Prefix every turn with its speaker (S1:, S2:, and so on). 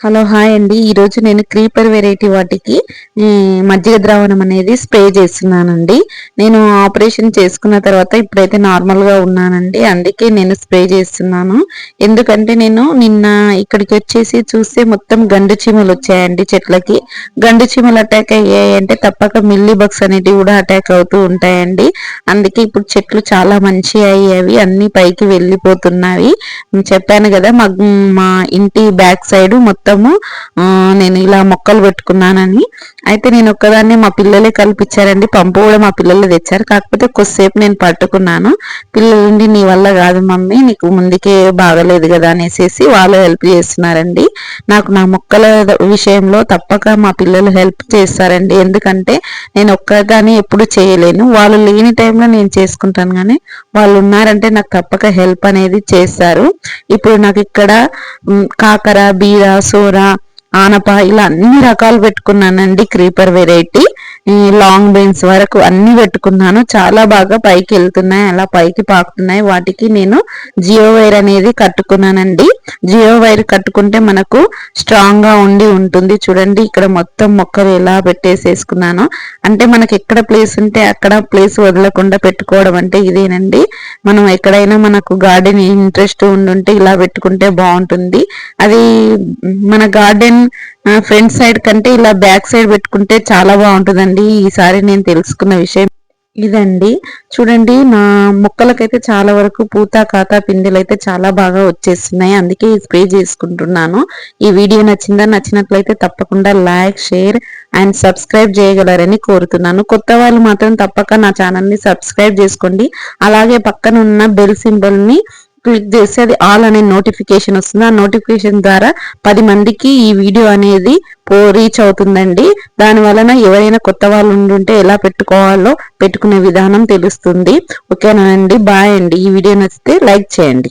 S1: Hello hi అండి. ఈరోజు నేను క్రీపర్ వెరైటీ వాటికి మజ్జిగ ద్రావణం అనేది స్ప్రే చేస్తున్నానండి. నేను ఆపరేషన్ చేసుకున్న తర్వాత ఇప్పుడైతే నార్మల్గా ఉన్నానండి. అందుకే నేను స్ప్రే చేస్తున్నాను. ఎందుకంటే నేను నిన్న ఇక్కడికి వచ్చేసి చూస్తే మొత్తం గండు చీమలు వచ్చాయండి చెట్లకి. గండు చీమలు అటాక్ అయ్యాయంటే తప్పక మిల్లీ బగ్స్ అనేటివి కూడా అటాక్ అవుతూ ఉంటాయండి. అందుకే ఇప్పుడు చెట్లు చాలా మంచి అయ్యేవి అన్ని పైకి వెళ్ళిపోతున్నాయి. చెప్పాను కదా మా మా ఇంటి బ్యాక్ సైడ్ మొత్తం మొత్తము నేను ఇలా మొక్కలు పెట్టుకున్నానని. అయితే నేను ఒక్కదాన్ని మా పిల్లలే కల్పించారండి. పంపు కూడా మా పిల్లలు తెచ్చారు. కాకపోతే కొద్దిసేపు నేను పట్టుకున్నాను. పిల్లలుండి నీ వల్ల కాదు మమ్మీ నీకు ముందుకే బాగలేదు కదా అనేసి వాళ్ళు హెల్ప్ చేస్తున్నారండి. నాకు నా మొక్కల విషయంలో తప్పక మా పిల్లలు హెల్ప్ చేస్తారండి. ఎందుకంటే నేను ఒక్కదాన్ని ఎప్పుడు చేయలేను. వాళ్ళు లేని టైంలో నేను చేసుకుంటాను కానీ వాళ్ళు ఉన్నారంటే నాకు తప్పక హెల్ప్ అనేది చేస్తారు. ఇప్పుడు నాకు ఇక్కడ కాకర బీర సోర ఆనప ఇలా అన్ని రకాలు పెట్టుకున్నానండి క్రీపర్ వెరైటీ లాంగ్ బెన్స్ వరకు అన్ని పెట్టుకున్నాను. చాలా బాగా పైకి వెళ్తున్నాయి. అలా పైకి పాకుతున్నాయి. వాటికి నేను జియో వైర్ అనేది కట్టుకున్నానండి. జియో వైర్ కట్టుకుంటే మనకు స్ట్రాంగ్గా ఉండి ఉంటుంది. చూడండి ఇక్కడ మొత్తం మొక్కలు ఎలా పెట్టేసేసుకున్నాను. అంటే మనకి ఎక్కడ ప్లేస్ ఉంటే అక్కడ ప్లేస్ వదలకుండా పెట్టుకోవడం అంటే ఇదేనండి. మనం ఎక్కడైనా మనకు గార్డెన్ ఇంట్రెస్ట్ ఉండుంటే ఇలా పెట్టుకుంటే బాగుంటుంది. అది మన గార్డెన్ ఫ్రంట్ సైడ్ కంటే ఇలా బ్యాక్ సైడ్ పెట్టుకుంటే చాలా బాగుంటుందండి. ఈసారి నేను తెలుసుకున్న విషయం ఇదండి. చూడండి నా మొక్కలకైతే చాలా వరకు పూత ఖాతా పిండిలు అయితే చాలా బాగా వచ్చేస్తున్నాయి. అందుకే స్ప్రే చేసుకుంటున్నాను. ఈ వీడియో నచ్చిందా నచ్చినట్లయితే తప్పకుండా లైక్ షేర్ అండ్ సబ్స్క్రైబ్ చేయగలరని కోరుతున్నాను. కొత్త వాళ్ళు మాత్రం తప్పక నా ఛానల్ని సబ్స్క్రైబ్ చేసుకోండి. అలాగే పక్కన ఉన్న బెల్ సింబల్ని క్లిక్ చేస్తే అది ఆల్ అనే నోటిఫికేషన్ వస్తుంది. ఆ నోటిఫికేషన్ ద్వారా పది మందికి ఈ వీడియో అనేది రీచ్ అవుతుందండి. దాని వలన ఎవరైనా కొత్త వాళ్ళు ఉండుంటే ఎలా పెట్టుకోవాలో పెట్టుకునే విధానం తెలుస్తుంది. ఓకేనా అండి? బాయ్ అండి. ఈ వీడియో నచ్చితే లైక్ చేయండి.